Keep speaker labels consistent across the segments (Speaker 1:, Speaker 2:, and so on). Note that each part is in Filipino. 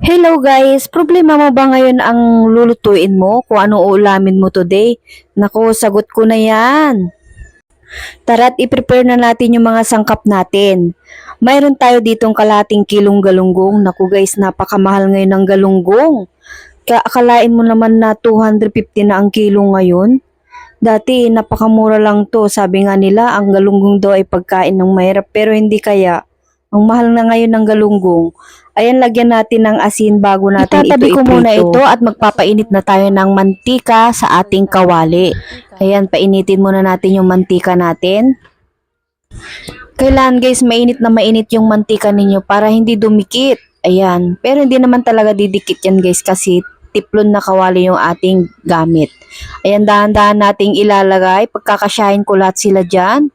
Speaker 1: Hello guys, problema mo ba ngayon ang lulutuin mo kung ano ulamin mo today? Naku, sagot ko na yan. Tara't i-prepare na natin yung mga sangkap natin. Mayroon tayo ditong kalating kilong galunggong. Naku guys, napakamahal ngayon ng galunggong. Kaya akalain mo naman na 250 na ang kilo ngayon. Dati napakamura lang to. Sabi nga nila ang galunggong daw ay pagkain ng mahirap pero hindi kaya. Ang mahal na ngayon ng galunggong. Ayan, lagyan natin ng asin bago natin
Speaker 2: Itatabi
Speaker 1: ito
Speaker 2: ko
Speaker 1: iprito.
Speaker 2: muna
Speaker 1: ito at magpapainit na tayo ng mantika sa ating kawali. Ayan, painitin muna natin yung mantika natin. Kailangan guys, mainit na mainit yung mantika ninyo para hindi dumikit. Ayan, pero hindi naman talaga didikit yan guys kasi tiplon na kawali yung ating gamit. Ayan, dahan-dahan nating ilalagay. Pagkakasyahin ko lahat sila dyan.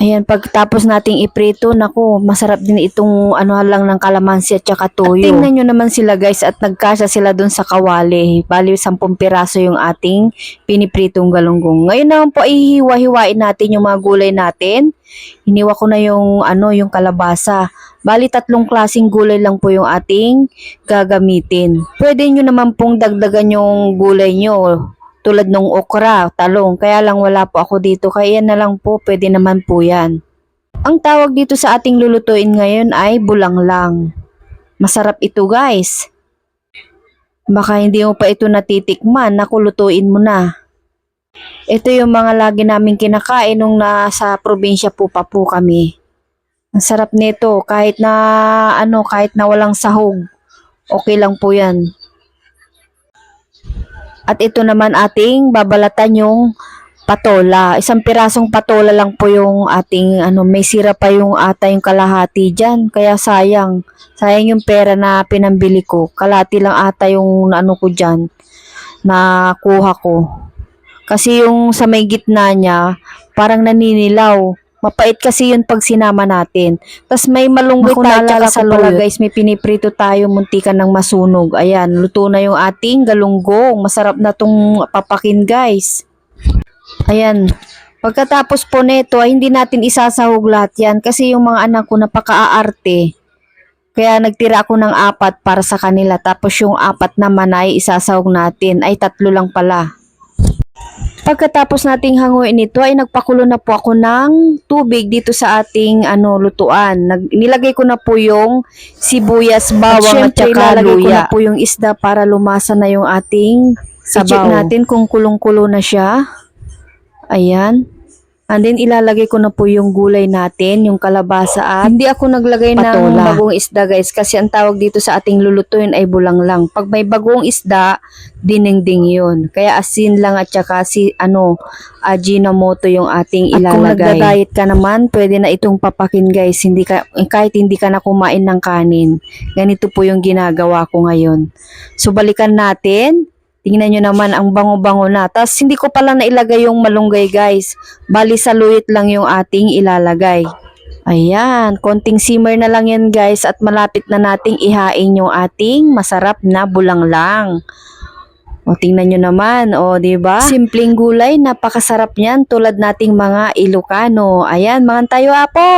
Speaker 1: Ayan, pagtapos nating iprito, naku, masarap din itong ano lang ng kalamansi at saka toyo. At tingnan nyo naman sila guys at nagkasya sila dun sa kawali. Bali, 10 piraso yung ating pinipritong galunggong. Ngayon naman po, ihiwa-hiwain natin yung mga gulay natin. Hiniwa ko na yung ano, yung kalabasa. Bali, tatlong klasing gulay lang po yung ating gagamitin. Pwede nyo naman pong dagdagan yung gulay nyo tulad nung okra, talong. Kaya lang wala po ako dito. Kaya yan na lang po, pwede naman po yan. Ang tawag dito sa ating lulutuin ngayon ay bulanglang. Masarap ito guys. Baka hindi mo pa ito natitikman, nakulutuin mo na. Ito yung mga lagi namin kinakain nung nasa probinsya po pa po kami. Ang sarap nito kahit na ano, kahit na walang sahog. Okay lang po yan. At ito naman ating babalatan yung patola. Isang pirasong patola lang po yung ating ano, may sira pa yung ata yung kalahati dyan. Kaya sayang. Sayang yung pera na pinambili ko. Kalahati lang ata yung ano ko dyan na kuha ko. Kasi yung sa may gitna niya, parang naninilaw. Mapait kasi yun pag sinama natin. Tapos may malunggay
Speaker 2: Naku,
Speaker 1: tayo sa
Speaker 2: pala,
Speaker 1: guys, may piniprito tayo muntikan ng masunog. Ayan, luto na yung ating galunggong. Masarap na tong papakin guys. Ayan. Pagkatapos po nito, ay hindi natin isasahog lahat yan kasi yung mga anak ko napaka-aarte. Kaya nagtira ako ng apat para sa kanila. Tapos yung apat naman ay isasahog natin. Ay tatlo lang pala. Pagkatapos nating hanguin ito ay nagpakulo na po ako ng tubig dito sa ating ano lutuan. Nag, nilagay ko na po yung sibuyas, bawang at,
Speaker 2: syempre,
Speaker 1: saka
Speaker 2: ilalagay ko
Speaker 1: luya.
Speaker 2: na
Speaker 1: po yung isda para lumasa na yung ating
Speaker 2: Sabaw.
Speaker 1: I-check natin kung kulong-kulo na siya. Ayan. And then ilalagay ko na po yung gulay natin, yung kalabasa at hindi ako naglagay ng
Speaker 2: patola.
Speaker 1: bagong isda guys kasi ang tawag dito sa ating lulutuin ay bulang lang. Pag may bagong isda, dinengding yun. Kaya asin lang at saka si ano, ajinomoto yung ating
Speaker 2: At kung
Speaker 1: ilalagay. nagda-diet ka naman, pwede na itong papakin guys. Hindi ka, kahit hindi ka na kumain ng kanin. Ganito po yung ginagawa ko ngayon. So balikan natin. Tingnan nyo naman ang bango-bango na. Tapos hindi ko pala nailagay yung malunggay guys. Bali sa luit lang yung ating ilalagay. Ayan, konting simmer na lang yan guys at malapit na nating ihain yung ating masarap na bulanglang. O tingnan nyo naman, o ba? Simpleng gulay, napakasarap niyan tulad nating mga Ilocano. Ayan, mga tayo apo.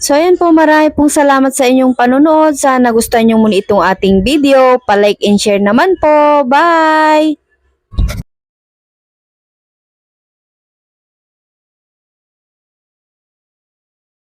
Speaker 1: So ayan po, marami pong salamat sa inyong panonood. Sana nagustuhan nyo muna itong ating video. Pa-like and share naman po. Bye!